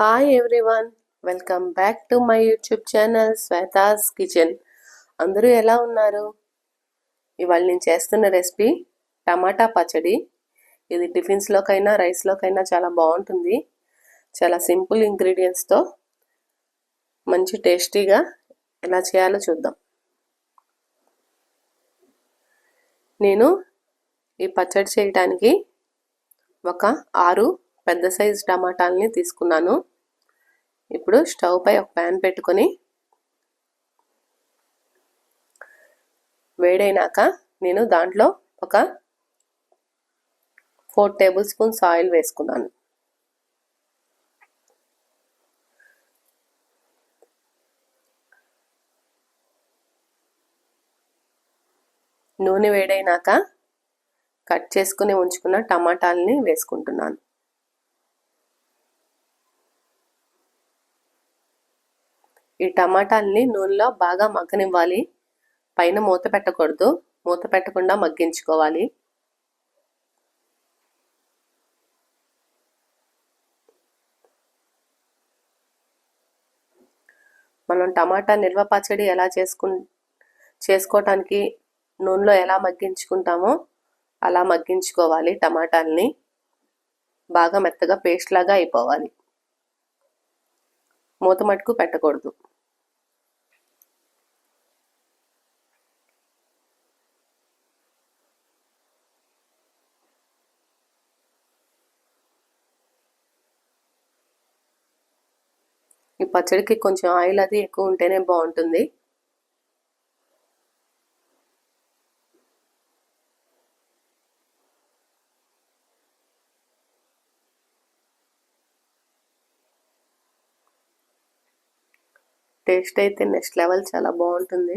Hi everyone welcome back to my YouTube channel Shweta's kitchen అందరూ ఎలా ఉన్నారు? ఇవాళ నేను చేస్తున్న రెసిపీ టమాటా పచ్చడి. ఇది టిఫిన్స్లోకైనా రైస్లోకైనా చాలా బాగుంటుంది. చాలా సింపుల్ ఇంగ్రీడియంట్స్తో మంచి టేస్టీగా ఎలా చేయాలో చూద్దాం. నేను ఈ పచ్చడి చేయడానికి ఒక ఆరు పెద్ద సైజు టమాటాలని తీసుకున్నాను. ఇప్పుడు స్టవ్ పై ఒక ప్యాన్ పెట్టుకొని వేడైనాక నేను దాంట్లో ఒక ఫోర్ టేబుల్ స్పూన్స్ ఆయిల్ వేసుకున్నాను. నూనె వేడైనాక కట్ చేసుకుని ఉంచుకున్న టమాటాలని వేసుకుంటున్నాను. ఈ టమాటాలని నూనెలో బాగా మగ్గనివ్వాలి. పైన మూత పెట్టకూడదు. మూత పెట్టకుండా మగ్గించుకోవాలి. మనం టమాటా నిల్వ పచ్చడి ఎలా చేసుకు చేసుకోవటానికి నూనెలో ఎలా మగ్గించుకుంటామో అలా మగ్గించుకోవాలి టమాటాలని. బాగా మెత్తగా పేస్ట్ లాగా అయిపోవాలి. మూత మటుకు పెట్టకూడదు. ఈ పచ్చడికి కొంచెం ఆయిల్ అది ఎక్కువ ఉంటేనే బాగుంటుంది. టేస్ట్ అయితే నెక్స్ట్ లెవెల్ చాలా బాగుంటుంది.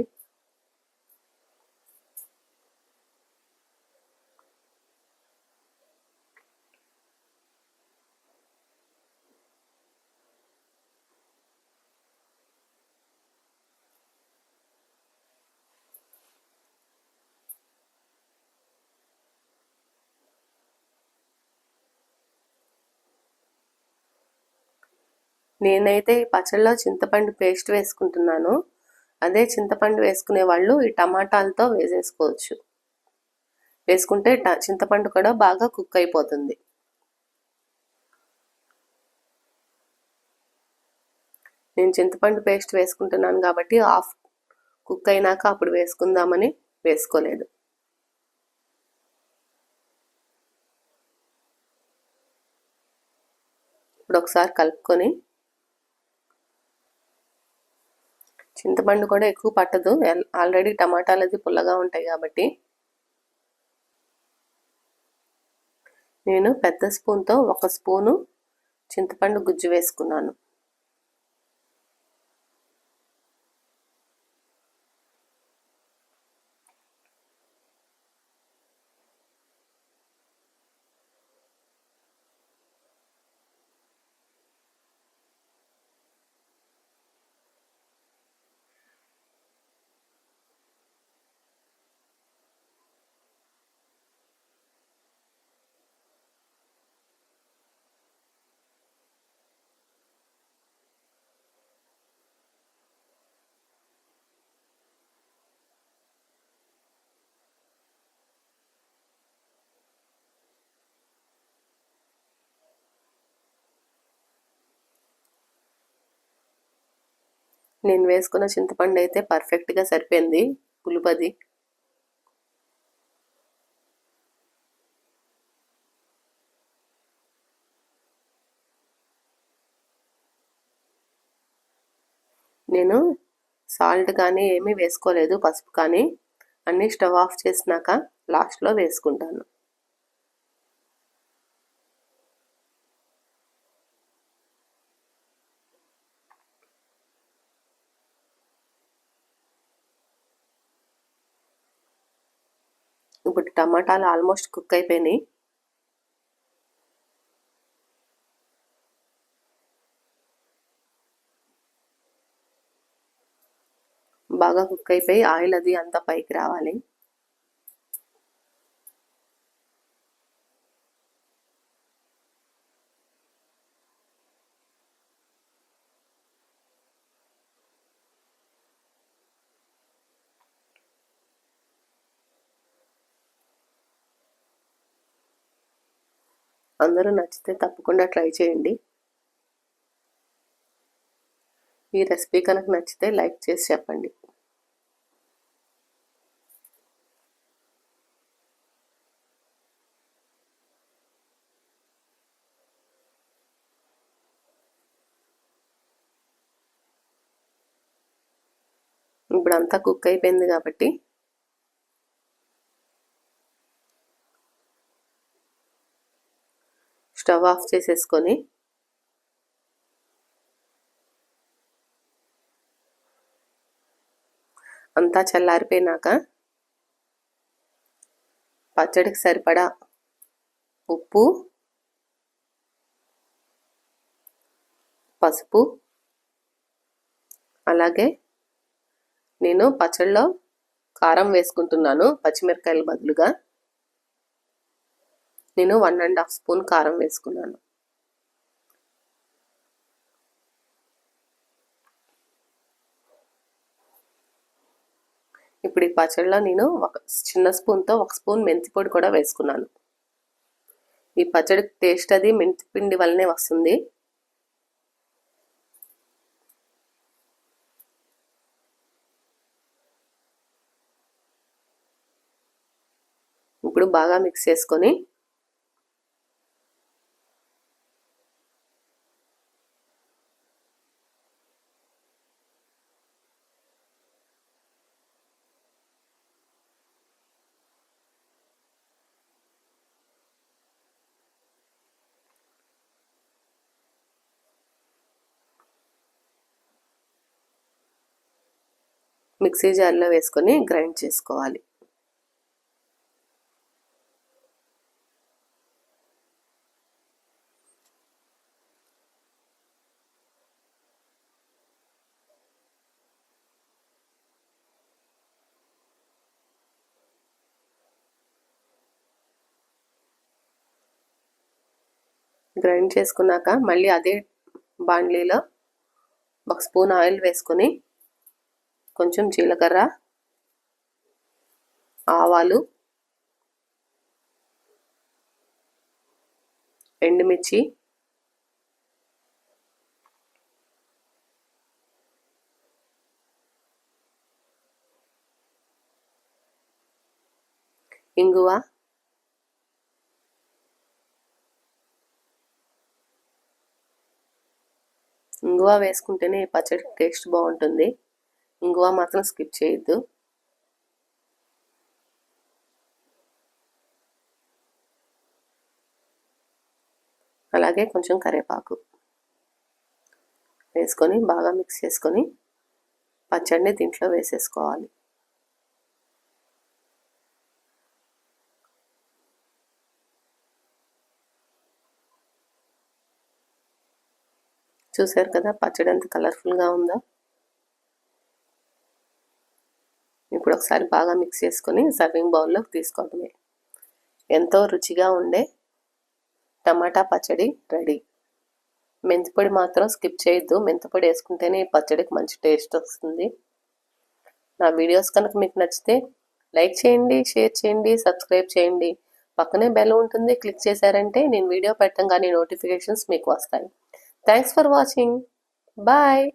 నేనైతే ఈ పచ్చళ్ళలో చింతపండు పేస్ట్ వేసుకుంటున్నాను. అదే చింతపండు వేసుకునే వాళ్ళు ఈ టమాటాలతో వేసేసుకోవచ్చు. వేసుకుంటే చింతపండు కూడా బాగా కుక్ అయిపోతుంది. నేను చింతపండు పేస్ట్ వేసుకుంటున్నాను కాబట్టి ఆఫ్ కుక్ అయినాక అప్పుడు వేసుకుందామని వేసుకోలేదు. ఇప్పుడు ఒకసారి కలుపుకొని చింతపండు కూడా ఎక్కువ పట్టదు. ఆల్రెడీ టమాటాలు అది పుల్లగా ఉంటాయి కాబట్టి. నేను పెద్ద స్పూన్తో ఒక స్పూను చింతపండు గుజ్జు వేసుకున్నాను. నేను వేసుకున్న చింతపండు అయితే పర్ఫెక్ట్గా సరిపోయింది. పులుపది. నేను సాల్ట్ కానీ ఏమీ వేసుకోలేదు పసుపు కానీ. అన్నీ స్టవ్ ఆఫ్ చేసినాక లాస్ట్లో వేసుకుంటాను. ఇప్పుడు టమాటాలు ఆల్మోస్ట్ కుక్ అయిపోయినాయి. బాగా కుక్ అయిపోయి ఆయిల్ అది అంతా పైకి రావాలి. అందరూ నచ్చితే తప్పకుండా ట్రై చేయండి. ఈ రెసిపీ కనుక నచ్చితే లైక్ చేసి చెప్పండి. ఇప్పుడు అంతా కుక్ అయిపోయింది కాబట్టి స్టవ్ ఆఫ్ చేసేసుకొని అంతా చల్లారిపోయినాక పచ్చడికి సరిపడా ఉప్పు పసుపు అలాగే నేను పచ్చడిలో కారం వేసుకుంటున్నాను పచ్చిమిరకాయల బదులుగా. నేను వన్ అండ్ హాఫ్ స్పూన్ కారం వేసుకున్నాను. ఇప్పుడు ఈ పచ్చడిలో నేను ఒక చిన్న స్పూన్తో ఒక స్పూన్ మెంతి పొడి కూడా వేసుకున్నాను. ఈ పచ్చడి టేస్ట్ అది మెంతిపిండి వల్లనే వస్తుంది. ఇప్పుడు బాగా మిక్స్ చేసుకొని మిక్సీ జార్లో వేసుకొని గ్రైండ్ చేసుకోవాలి. గ్రైండ్ చేసుకున్నాక మళ్ళీ అదే బాండ్లీలో ఒక స్పూన్ ఆయిల్ వేసుకొని కొంచెం జీలకర్ర ఆవాలు ఎండుమిర్చి ఇంగువ ఇంగువ వేసుకుంటేనే పచ్చడి టేస్ట్ బాగుంటుంది. ఇంగువ మాత్రం స్కిప్ చేయొద్దు. అలాగే కొంచెం కరివేపాకు వేసుకొని బాగా మిక్స్ చేసుకొని పచ్చడిని దీంట్లో వేసేసుకోవాలి. చూసారు కదా పచ్చడి ఎంత కలర్ఫుల్గా ఉందో? ఇప్పుడు ఒకసారి బాగా మిక్స్ చేసుకొని సర్వింగ్ బౌల్లోకి తీసుకోవడమే. ఎంతో రుచిగా ఉండే టమాటా పచ్చడి రెడీ. మెంతిపొడి మాత్రం స్కిప్ చేయొద్దు. మెంతిపొడి వేసుకుంటేనే ఈ పచ్చడికి మంచి టేస్ట్ వస్తుంది. నా వీడియోస్ కనుక మీకు నచ్చితే లైక్ చేయండి షేర్ చేయండి సబ్స్క్రైబ్ చేయండి. పక్కనే బెల్ ఉంటుంది క్లిక్ చేశారంటే నేను వీడియో పెట్టంగానే నోటిఫికేషన్స్ మీకు వస్తాయి. Thanks for watching. బాయ్.